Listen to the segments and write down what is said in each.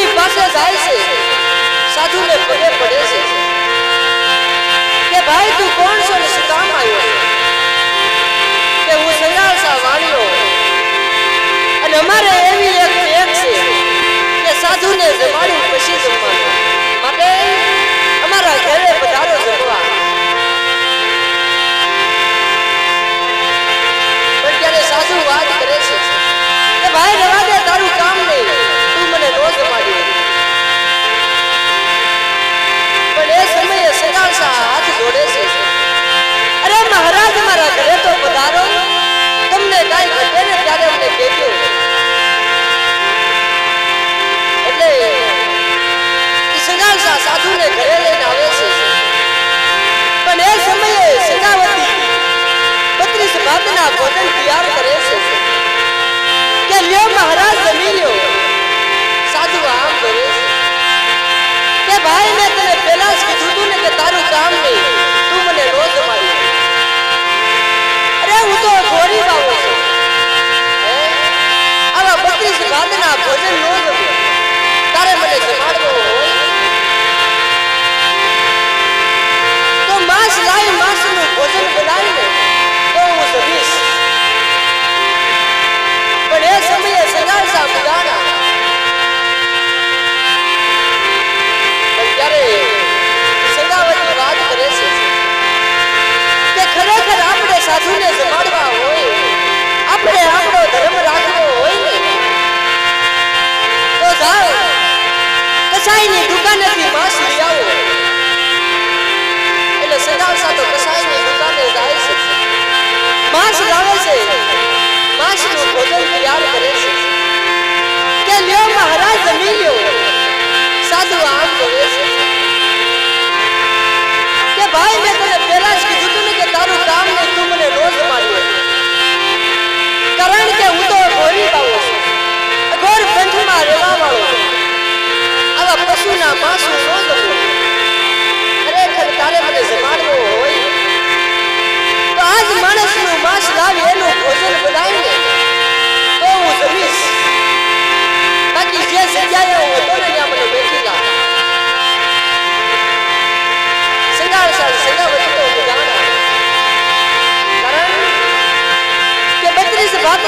સાધુની પાસે જાય છે. સાધુને પગે પડે છે. કે ભાઈ, તું કોણ છો ને શું કામ આવ્યો? કે હું સયાળસા વાળ્યો અને અમારે એવી એક ટેક છે કે સાધુ સાધુને જમાડ્યું પછી જમવાનું. માટે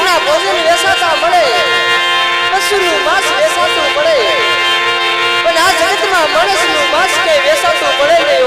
ઘરના ભોજન વેસાતા મળે. પશુનું માસ વેસાતું મળે પણ આ જગતમાં માણસનું માંસ કઈ વેસાતું મળે નહીં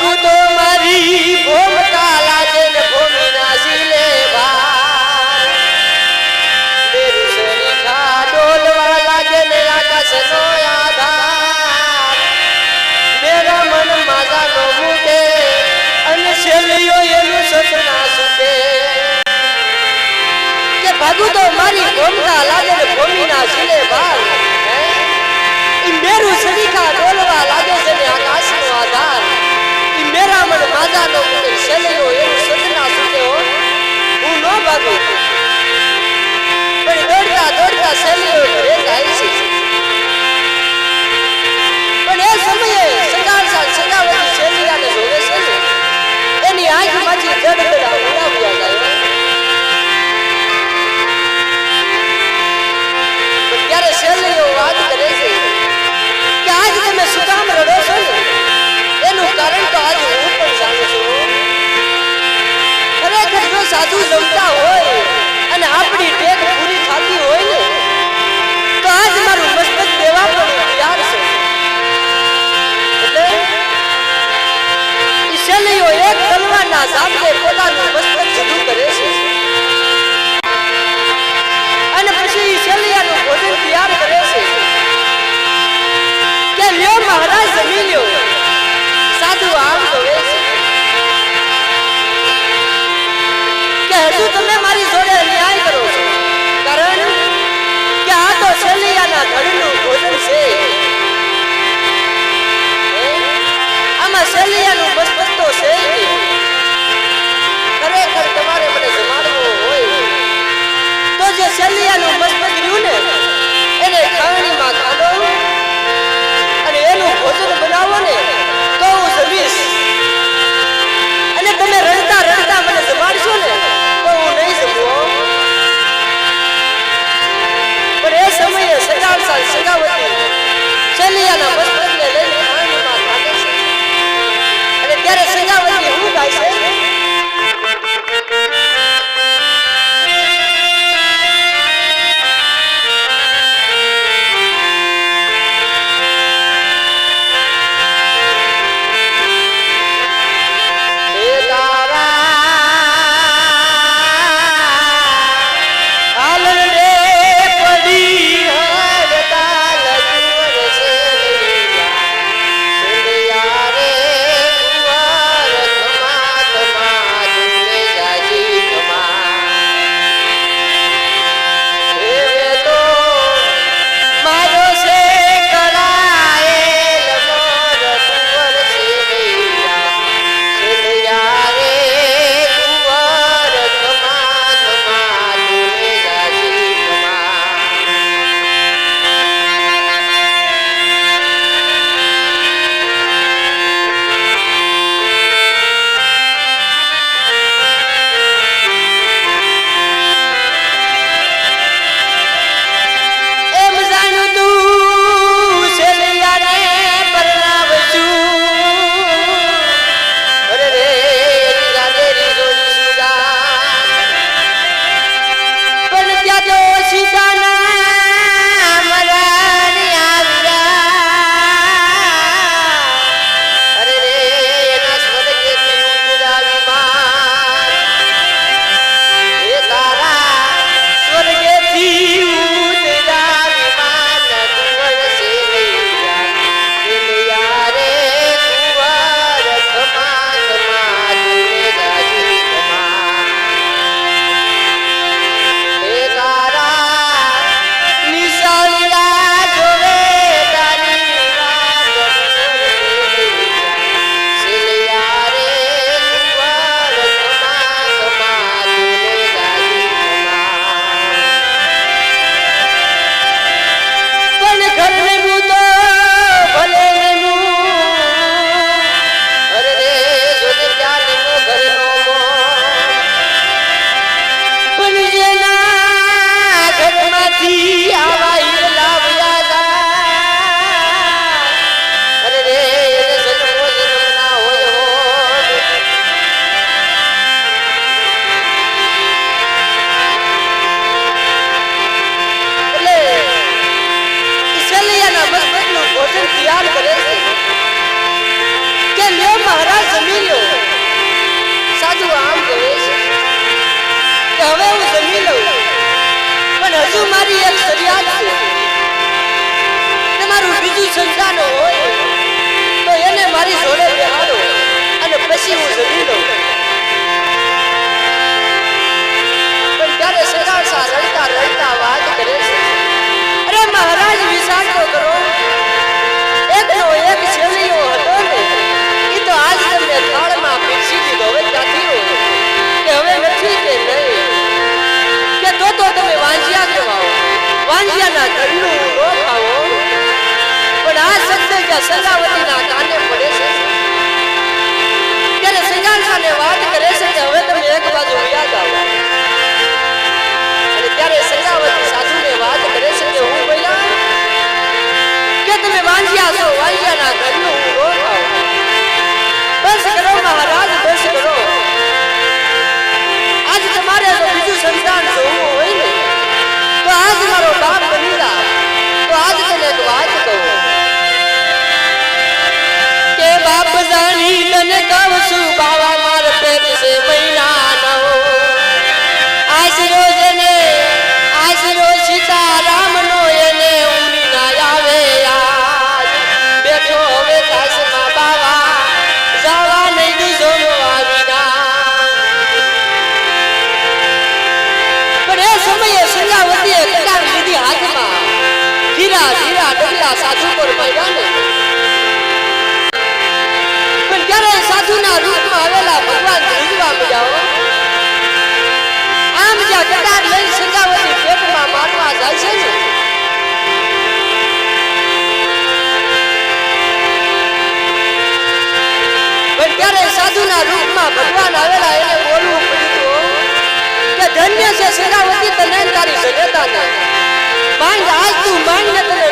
કૂદો મારી ભોમતા લાગે ને ભૂમિ નાસી લે લાગે ને આકાશ આધાર. મેરા મન માગા અને શેલીઓ એનું સપના સુકે. કે ભાગુ મારી ભોમતા લાગે ને ભૂમિ નાસી લે ભાલ મેરું સરીખા ડોલવા લાગે છે ને આકાશ નો આધાર. આજા ન પડે એવું સદના સુતે હો ન ભાગવા પણ દોડતા દોડતા શેલીઓ ઘરે જાય છે સંસાનો હોય, તો એને મારી જોડે બેહાડો અને પછી હું જમી લઉં. પણ ત્યારે સરાસા રડતા રડતા વાત કરે છે. અરે મહારાજ વિચાર કરો. એકનો એક છેલ્લીઓ હતો ને એ તો આજ તમને થાળમાં પીછી દીધો. હવે ત્યાંથી કે હવે નથી કે નહીં? કે તો તો તમે વાંજિયા કહેવાઓ. વાંજિયાના ઘર 身高问 શેરાવતી તને તારી સજતા હતા માંગ આજ તું માંગ ને તને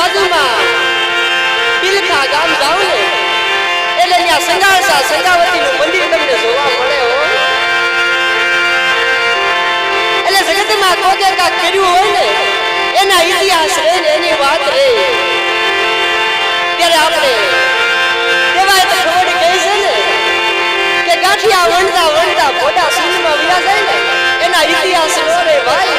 બાજુમાં પિલખા ગામ જાવ ને એટલે ત્યાં સંગાળસા સંગાવતી નું મંદિર તમને જોવા મળે હો. એટલે જગતમાં કોકે કા કર્યું હોય ને, એના ઇતિહાસ રહે ને એની વાત રહે. ત્યારે આપણે કેવાય તો ખબર કહે છે ને, કે ગાંઠિયા વણતા વણતા મોટા સુનમાં વિના જાય ને, એના ઇતિહાસ નો રે ભાઈ.